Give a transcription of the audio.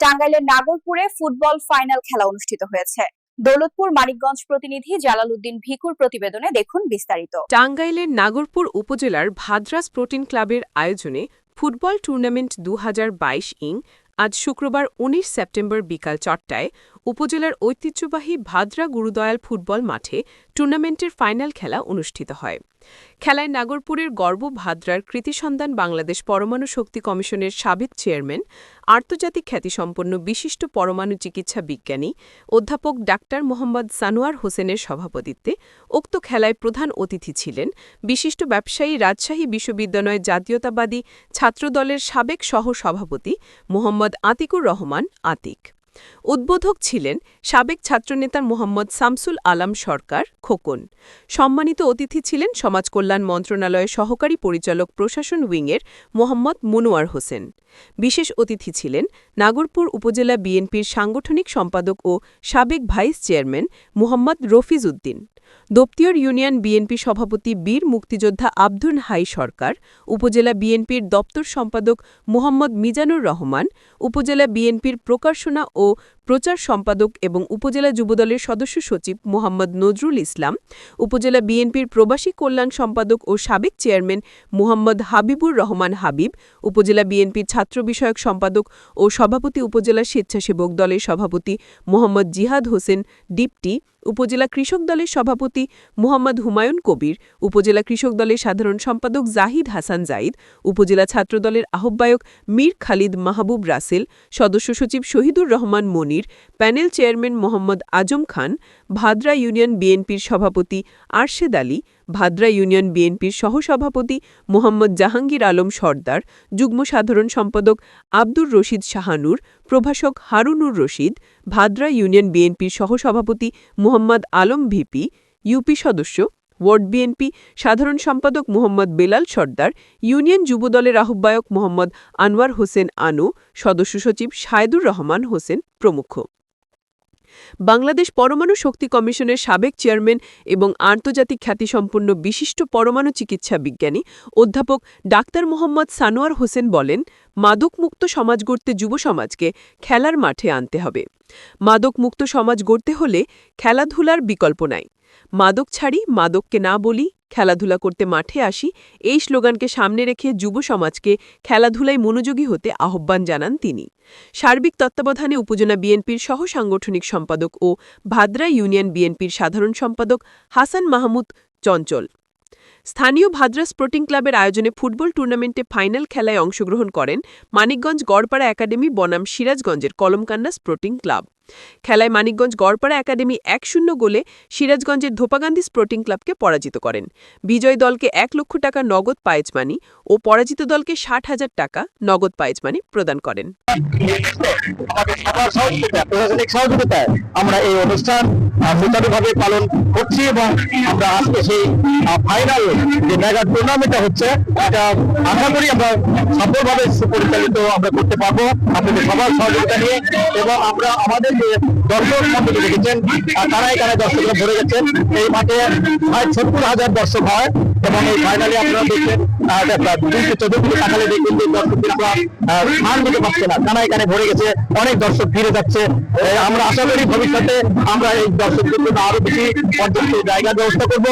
টাঙ্গাইলের নাগরপুরে football final খেলা অনুষ্ঠিত হয়েছে। দৌলতপুর মানিকগঞ্জ প্রতিনিধি জালালউদ্দিন ভিকুর প্রতিবেদনে দেখুন বিস্তারিত। টাঙ্গাইলের নাগরপুর উপজেলার ভাদ্রাস প্রোটিন ক্লাবের আয়োজনে ফুটবল টুর্নামেন্ট দু হাজার বাইশ ইং আজ শুক্রবার ১৯ সেপ্টেম্বর বিকাল চারটায় উপজেলার ঐতিহ্যবাহী ভাদ্রা গুরুদয়াল ফুটবল মাঠে টুর্নামেন্টের ফাইনাল খেলা অনুষ্ঠিত হয়। খেলায় নাগরপুরের গর্ব ভাদ্রার কৃতিসন্ধান বাংলাদেশ পরমাণু শক্তি কমিশনের সাবেক চেয়ারম্যান আন্তর্জাতিক খ্যাতিসম্পন্ন বিশিষ্ট পরমাণু চিকিৎসা বিজ্ঞানী, অধ্যাপক ডাক্তার মোহাম্মদ সানোয়ার হোসেনের সভাপতিত্বে উক্ত খেলায় প্রধান অতিথি ছিলেন বিশিষ্ট ব্যবসায়ী, রাজশাহী বিশ্ববিদ্যালয়ের জাতীয়তাবাদী ছাত্রদলের সাবেক সহ-সভাপতি মোহাম্মদ আতিকুর রহমান আতিক। উদ্বোধক ছিলেন সাবেক ছাত্রনেতা মোহাম্মদ সামসুল আলাম সরকার, খোকন। সম্মানিত অতিথি ছিলেন সমাজকল্যাণ মন্ত্রণালয়ের সহকারী পরিচালক প্রশাসন উইংয়ের মোহাম্মদ মনোয়ার হোসেন। বিশেষ অতিথি ছিলেন নাগরপুর উপজেলা বিএনপির সাংগঠনিক সম্পাদক ও সাবেক vice chairman Mohammad Rafiz Uddin. দপ্তিয়র union BNP সভাপতি বীর মুক্তিযোদ্ধা আব্দুল হাই সরকার, উপজেলা বিএনপির দপ্তর সম্পাদক মোহাম্মদ মিজানুর রহমান, উপজেলা বিএনপির প্রকাশনা ও প্রচার সম্পাদক এবং উপজেলা যুবদলের সদস্য সচিব মোহাম্মদ নজরুল ইসলাম, উপজেলা বিএনপির প্রবাসী কল্যাণ সম্পাদক ও সাবেক চেয়ারম্যান মোহাম্মদ হাবিবুর রহমান হাবিব, উপজেলা বিএনপির ছাত্র বিষয়ক সম্পাদক ও সভাপতি উপজেলা স্বেচ্ছাসেবক দলের সভাপতি মোহাম্মদ জিহাদ হোসেন, ডিপটি, উপজেলা কৃষক দলের সভাপতি মোহাম্মদ হুমায়ুন কবির, উপজেলা কৃষক দলের সাধারণ সম্পাদক জাহিদ হাসান জাইদ, উপজেলা ছাত্রদলের আহ্বায়ক মীর খালিদ মাহবুব রাসেল, সদস্য সচিব Shahidur Rahman Monir, panel chairman Mohammad Azam Khan, Bhadra union বিএনপির সভাপতি আরশেদ আলী, ভাদ্রা ইউনিয়ন বিএনপির সহসভাপতি মোহাম্মদ জাহাঙ্গীর আলম সর্দার, যুগ্ম সাধারণ সম্পাদক আব্দুর রশিদ শাহানুর, প্রভাষক হারুনুর রশিদ, ভাদ্রা ইউনিয়ন বিএনপির সহসভাপতি মোহাম্মদ আলম ভিপি ইউপি সদস্য, ওয়ার্ড বিএনপি সাধারণ সম্পাদক মোহাম্মদ বেলাল সর্দার, ইউনিয়ন যুবদলের আহ্বায়ক মোহাম্মদ আনোয়ার হোসেন আনু, সদস্য সচিব সায়দুর রহমান হোসেন প্রমুখ। বাংলাদেশ পরমাণু শক্তি কমিশনের সাবেক চেয়ারম্যান এবং আন্তর্জাতিক খ্যাতিসম্পন্ন বিশিষ্ট পরমাণু চিকিৎসা বিজ্ঞানী অধ্যাপক ডাক্তার মোহাম্মদ সানোয়ার হোসেন বলেন, মাদকমুক্ত সমাজ গড়তে যুব সমাজকে খেলার মাঠে আনতে হবে। মাদকমুক্ত সমাজ গড়তে হলে খেলাধুলার বিকল্প নাই। মাদক ছাড়ি মাদককে না বলি খেলাধুলা করতে মাঠে আসি, এই স্লোগানকে সামনে রেখে যুব সমাজকে খেলাধুলায় মনোযোগী হতে আহ্বান জানান তিনি। সার্বিক তত্ত্বাবধানে উপজেলা বিএনপির সহ সাংগঠনিক সম্পাদক ও ভাদ্রা ইউনিয়ন বিএনপির সাধারণ সম্পাদক হাসান মাহমুদ চঞ্চল। স্থানীয় ভাদ্রা স্পোর্টিং ক্লাবের আয়োজনে ফুটবল টুর্নামেন্টে ফাইনাল খেলায় অংশগ্রহণ করেন মানিকগঞ্জ গড়পাড়া একাডেমি বনাম সিরাজগঞ্জের কলমকান্না স্পোর্টিং ক্লাব। খেলায় মানিকগঞ্জ গড়পাড়া একাডেমি এক শূন্য গোলে সিরাজগঞ্জের ধোপাগান্ধী স্পোর্টিং ক্লাবকে পরাজিত করেন। বিজয় দলকে এক লক্ষ টাকা নগদ পায়েজমানি ও পরাজিত দলকে ষাট হাজার টাকা নগদ পায়েজমানি প্রদান করেন। সুচারুভাবে পালন করছি এবং আমরা আজকে সেই ফাইনাল যে মেগা টুর্নামেন্টটা হচ্ছে, এটা আশা করি আমরা সফলভাবে সুপরিচালিত আমরা করতে পারব। আপনাদের সবার সহযোগিতা নিয়ে এবং আমরা আমাদের যে দর্শক মন্ডলী দেখেছেন তারাই তারা দর্শকরা ভরে গেছেন, এই মাঠে প্রায় সত্তর হাজার দর্শক হয়। এবং এই ফাইনালে দর্শকদের স্থান দিতে পারছে না। তারা এখানে ভরে গেছে, অনেক দর্শক ফিরে যাচ্ছে। আমরা আশা করি ভবিষ্যতে আমরা এই দর্শকদের জন্য আরও বেশি পর্যাপ্ত জায়গার ব্যবস্থা করব।